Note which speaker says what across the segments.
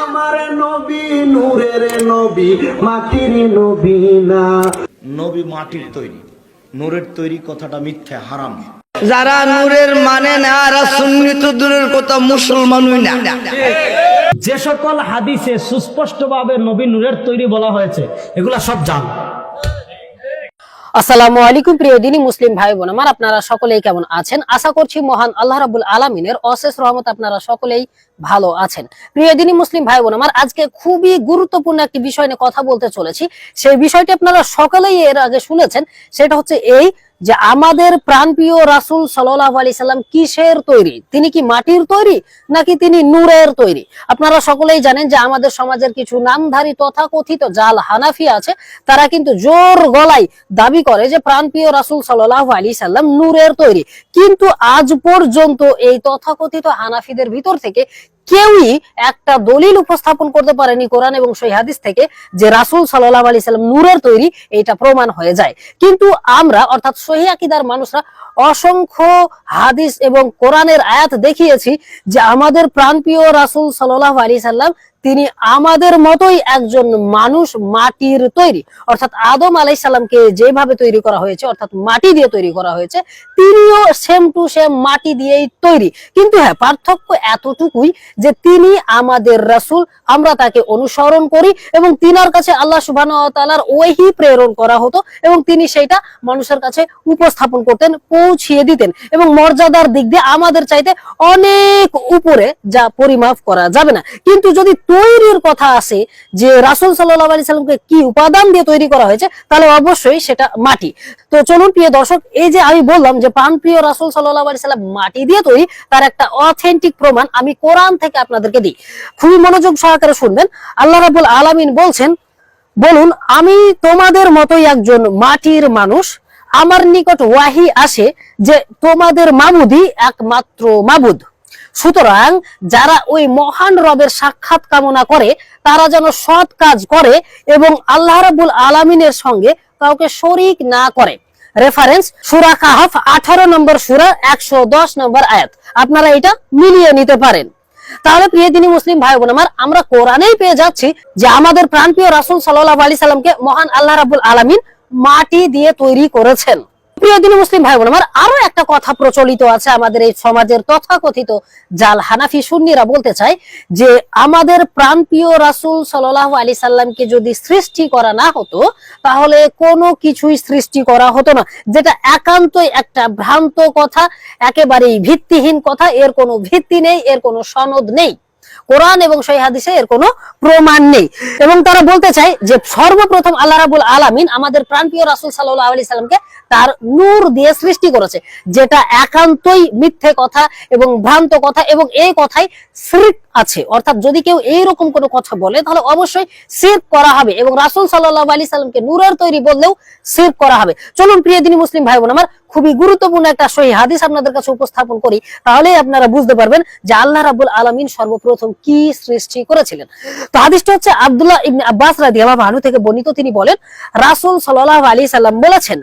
Speaker 1: আমার নবী নূরের নবী মাটির নবী না।
Speaker 2: নবী মাটির তৈরি। নূরের তৈরি কথাটা মিথ্যা হারাম।
Speaker 3: যারা নূরের মানে না আর সুন্নিত দূরের কথা মুসলমানই না।
Speaker 4: যে সকল হাদিসে সুস্পষ্টভাবে নবী নূরের তৈরি বলা হয়েছে এগুলা সব জাল।
Speaker 5: আসসালামু আলাইকুম প্রিয় দিনী মুসলিম ভাই বোন আমার, আপনারা সকলেই কেমন আছেন? আশা করছি মহান আল্লাহ রাবুল আলমিনের অশেষ রহমত আপনারা সকলেই ভালো আছেন। প্রিয় দিনী মুসলিম ভাই বোন আমার, আজকে খুবই গুরুত্বপূর্ণ একটি বিষয় নিয়ে কথা বলতে চলেছি। সেই বিষয়টি আপনারা সকলেই এর আগে শুনেছেন, সেটা হচ্ছে এই যে আমাদের প্রাণপ্রিয় রাসুল সাল্লাম কিসের তৈরি? তিনি কি মাটির তৈরি নাকি তিনি নূরের তৈরি? আপনারা সকলেই জানেন যে আমাদের সমাজের কিছু নামধারী তথাকথিত জাল হানাফি আছে, তারা কিন্তু জোর গলায় দাবি করে যে প্রাণপ্রিয় রাসুল সাল্লাহ আলী সাল্লাম নূরের তৈরি। কিন্তু আজ পর্যন্ত এই তথাকথিত হানাফিদের ভিতর থেকে কেউই একটা দলিল উপস্থাপন করতে পারেনি কোরআন এবং সই হাদিস থেকে যে রাসুল সাল্লাহ আলি সাল্লাম নূরের তৈরি এটা প্রমাণ হয়ে যায়। কিন্তু আমরা অর্থাৎ সহি আকিদার মানুষরা অসংখ্য হাদিস এবং কোরআনের আয়াত দেখিয়েছি যে আমাদের প্রাণপ্রিয় রাসুল সাল্লাহ আলি সাল্লাম তিনি আমাদের মতোই একজন মানুষ মাটির তৈরি। অর্থাৎ আদম আলাই সাল্লামকে যেভাবে তৈরি করা হয়েছে, অর্থাৎ মাটি দিয়ে তৈরি করা হয়েছে, তিনিও সেম টু সেম মাটি দিয়েই তৈরি। কিন্তু হ্যাঁ পার্থক্য এতটুকুই যে তিনি আমাদের রাসূল, আমরা তাকে অনুসরণ করি এবং তিনার কাছে আল্লাহ সুবহান তাআলার ওহি প্রেরণ করা হতো এবং তিনি সেইটা মানুষের কাছে উপস্থাপন করতেন, পৌঁছিয়ে দিতেন এবং মর্যাদার দিক দিয়ে আমাদের চাইতে অনেক উপরে যা পরিমাপ করা যাবে না। কিন্তু যদি তৈরির কথা আসে যে রাসুল সাল্লাহ আলি সাল্লামকে কি উপাদান দিয়ে তৈরি করা হয়েছে, তাহলে অবশ্যই সেটা মাটি। তো চলুন প্রিয় দর্শক, এই যে আমি বললাম যে প্রাণপ্রিয় রাসুল সাল্লাহ আলি সাল্লাম মাটি দিয়ে তৈরি, তার একটা অথেন্টিক প্রমাণ আমি কোরআন থেকে আপনাদেরকে দিই। খুবই মনোযোগ সহকারে শুনবেন। আল্লাহ রাবুল আলামিন বলছেন, বলুন, আমি তোমাদের মতোই একজন মাটির মানুষ। আমার নিকট ওয়াহি আসে যে তোমাদের মাবুদি একমাত্র মাবুদ। সুতরাং যারা ওই মহান রবের সাক্ষাৎ কামনা করে, তারা যেন সৎ কাজ করে এবং আল্লাহ রাবুল আলামিনের সঙ্গে কাউকে শরিক না করে। রেফারেন্স সুরা কাহাফ, আঠারো নম্বর সুরা, একশো দশ নম্বর আয়াত। আপনারা এটা মিলিয়ে নিতে পারেন। তাহলে প্রিয় দিনী মুসলিম ভাই বোন আমার, আমরা কোরআনেই পেয়ে যাচ্ছি যে আমাদের প্রাণপ্রিয় রাসুল সাল্লাহ আলি সাল্লামকে মহান আল্লাহ রাবুল আলামিন মাটি দিয়ে তৈরি করেছেন। প্রিয় দিনী মুসলিম ভাই বোন আমার আরও একটা কথা প্রচলিত আছে আমাদের এই সমাজের তথাকথিত জাল হানাফি সুন্নিরা বলতে চায় যে, আমাদের প্রাণপ্রিয় রাসুল সাল্লাহ আলি সাল্লামকে যদি সৃষ্টি করা না হতো, তাহলে কোনো কিছুই সৃষ্টি করা হতো না। যেটা একান্তই একটা ভ্রান্ত কথা, একেবারেই ভিত্তিহীন কথা, এর কোনো ভিত্তি নেই, এর কোনো সনদ নেই। কোরআন এবং সহি হাদিসে এর কোনো প্রমাণ নেই। এবং তারা বলতে চায় যে, সর্বপ্রথম আল্লাহ রাবুল আলামিন আমাদের প্রাণপ্রিয় রাসুল সাল্লাহ আলি সাল্লামকে তার নূর দিয়ে সৃষ্টি করেছে, যেটা একান্তই মিথ্যে কথা এবং ভ্রান্ত কথা এবং এই কথাই শ্রিক আছে। অর্থাৎ যদি কেউ এইরকম কোনো কথা বলে, তাহলে অবশ্যই সির করা হবে এবং রাসুল সাল্লাহ আলি সাল্লামকে নূরের তৈরি বললেও সির করা হবে। চলুন, প্রিয় দিনী মুসলিম ভাই বোন আমার খুবই গুরুত্বপূর্ণ একটা সহি হাদিস আপনাদের কাছে উপস্থাপন করি তাহলে আপনারা বুঝতে পারবেন যে আল্লাহ রাবুল আলমিন সর্বপ্রথম কি সৃষ্টি করেছিলেন। তো হাদিসটা হচ্ছে আব্দুল্লাহ ইবনে আব্বাস রাদিয়াল্লাহু আনহু থেকে বর্ণিত। তিনি বলেন, রাসূল সাল্লাল্লাহু আলাইহি সাল্লাম বলেছেন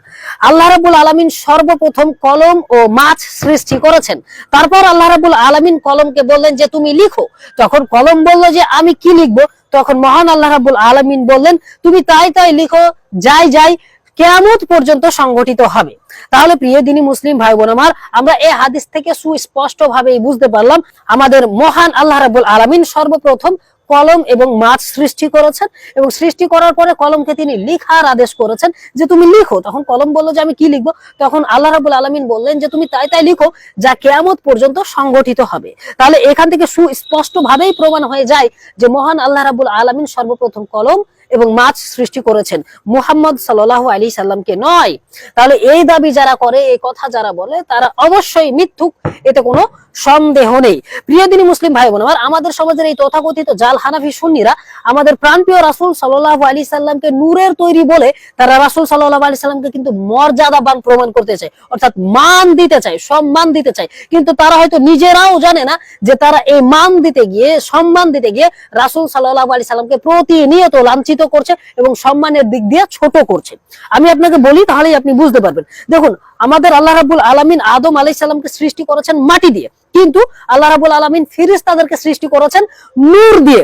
Speaker 5: আল্লাহ রাবুল আলামিন সর্বপ্রথম কলম ও মাছ সৃষ্টি করেছেন। তারপর আল্লাহ রাবুল আলামিন কলমকে বললেন যে, তুমি লিখো। তখন কলম বলল যে, আমি কি লিখব? তখন মহান আল্লাহ রাবুল আলামিন বললেন, তুমি তাই তাই লিখো, যাই যাই, কেয়ামত পর্যন্ত সংগঠিত হবে। তাহলে প্রিয় দিনী মুসলিম ভাই বোন আমার, আমরা এই হাদিস থেকে সুস্পষ্ট ভাবে বুঝতে পারলাম, আমাদের মহান আল্লাহ রাবুল আলামিন সর্বপ্রথম কলম এবং মাছ সৃষ্টি করেছেন এবং সৃষ্টি করার পরে কলমকে তিনি লিখার আদেশ করেছেন যে তুমি লিখো। তখন কলম বলল যে আমি কি লিখব? তখন আল্লাহ রাবুল আলমিন বললেন যে তুমি তাই তাই লিখো যা কেয়ামত পর্যন্ত সংগঠিত হবে। তাহলে এখান থেকে সুস্পষ্ট ভাবেই প্রমাণ হয়ে যায় যে মহান আল্লাহ রাবুল আলমিন সর্বপ্রথম কলম এবং মাছ সৃষ্টি করেছেন। মুহাম্মদ সাল্লাহ আলী সাল্লামকে নয়। তাহলে এই দাবি যারা করে, এই কথা যারা বলে, তারা অবশ্যই মিথ্যুক, এতে কোনো সন্দেহ নেই। প্রিয় দিনী মুসলিম ভাই বোন আমাদের সমাজের এই তথাকথিত জাল হানাফি সুন্নিরা আমাদের প্রাণপ্রিয় রাসুল সাল্লাহ আলী সাল্লামকে নূরের তৈরি বলে তারা রাসুল সাল্লাহ আলী সাল্লামকে কিন্তু মর্যাদাবান প্রমাণ করতে চায়। অর্থাৎ মান দিতে চায়, সম্মান দিতে চায়। কিন্তু তারা হয়তো নিজেরাও জানে না যে তারা এই মান দিতে গিয়ে, সম্মান দিতে গিয়ে রাসুল সাল্লাহ আলী সাল্লামকে প্রতিনিয়ত লাঞ্ছিত করছে এবং সম্মানের দিক দিয়ে ছোট করছে। আমি আপনাকে বলি, তাহলেই আপনি বুঝতে পারবেন। দেখুন, আমাদের আল্লাহ রাবুল আলমিন আদম আলাই সাল্লামকে সৃষ্টি করেছেন মাটি দিয়ে। কিন্তু আল্লাহ রাবুল আলমিন ফিরিস তাদেরকে সৃষ্টি করেছেন নূর দিয়ে।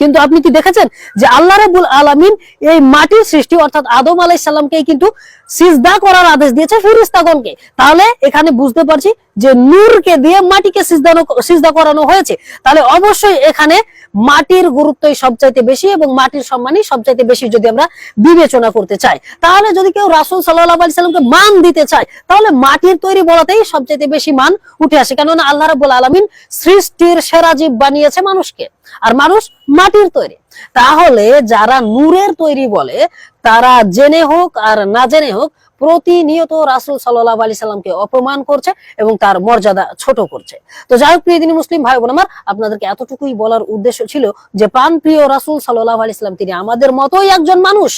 Speaker 5: কিন্তু আপনি কি দেখেছেন যে আল্লাহ রাব্বুল আলামিন এই মাটির সৃষ্টি অর্থাৎ আদম আলাইহিস সালামকে কিন্তু সিজদা করার আদেশ দিয়েছে ফেরেশতাগণকে। তাহলে এখানে বুঝতে পারছি যে নূরকে দিয়ে মাটিকে সিজদা সিজদা করানো হয়েছে। তাহলে অবশ্যই এখানে মাটির গুরুত্বই সবচাইতে বেশি এবং মাটির সম্মানই সবচাইতে বেশি যদি আমরা বিবেচনা করতে চাই। তাহলে যদি কেউ রাসুল সাল্লাল্লাহু আলি সাল্লামকে মান দিতে চায়, তাহলে মাটির তৈরি বলাতেই সবচাইতে বেশি মান উঠে আসে। কেননা আল্লাহ রাব্বুল আলামিন সৃষ্টির সেরা জীব বানিয়েছে মানুষকে। আর মানুষ মাটির তৈরি। তাহলে যারা নূরের তৈরি বলে, তারা জেনে হোক আর না জেনে হোক, প্রতিনিয়ত রাসূল সাল্লাহ আলি সাল্লামকে অপমান করছে এবং তার মর্যাদা ছোট করছে। তো যাই হোক, প্রিয় মুসলিম ভাই বোন আমার, আপনাদেরকে এতটুকুই বলার উদ্দেশ্য ছিল যে প্রাণ প্রিয় রাসুল সাল্লাহ আলি সাল্লাম, তিনি আমাদের মতোই একজন মানুষ।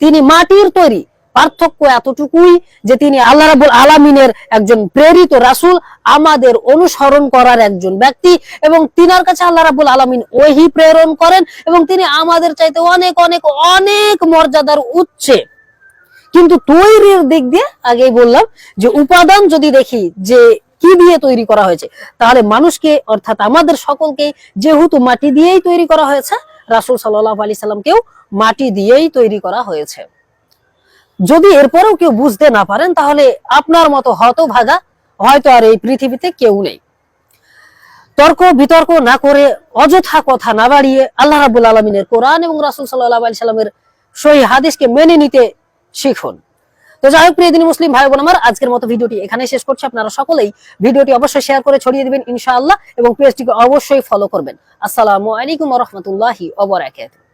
Speaker 5: তিনি মাটির তৈরি। পার্থক্য এতটুকুই যে তিনি আল্লাহ রাবুল আলামিনের একজন প্রেরিত রাসূল, আমাদের অনুসরণ করার একজন ব্যক্তি এবং তিনার কাছে আল্লাহ রাবুল আলামিন ওহি প্রেরণ করেন এবং তিনি আমাদের চাইতে অনেক অনেক অনেক মর্যাদার উচ্ছে কিন্তু তৈরির দিক দিয়ে আগেই বললাম যে উপাদান যদি দেখি যে কি দিয়ে তৈরি করা হয়েছে, তাহলে মানুষকে অর্থাৎ আমাদের সকলকে যেহেতু মাটি দিয়েই তৈরি করা হয়েছে, রাসূল সাল্লাহ আলি সাল্লামকেও মাটি দিয়েই তৈরি করা হয়েছে। যদি এরপরেও কেউ বুঝতে না পারেন, তাহলে আপনার মতো হতভাগা হয়তো আর এই পৃথিবীতে কেউ নেই। তর্ক বিতর্ক না করে অযথা কথা না বাড়িয়ে আল্লাহ রাবুল আলমিনের কোরআন এবং রাসুল সাল্লাহ আলি সাল্লামের সহি হাদিসকে মেনে নিতে শিখুন। তো যাই হোক, প্রিয় দিনী মুসলিম ভাই বোন আমার, আজকের মতো ভিডিওটি এখানে শেষ করছি। আপনারা সকলেই ভিডিওটি অবশ্যই শেয়ার করে ছড়িয়ে দিবেন ইনশাআল্লাহ এবং পেজটিকে অবশ্যই ফলো করবেন। আসসালামু আলাইকুম রহমতুল্লাহি ওবরাকাতুহু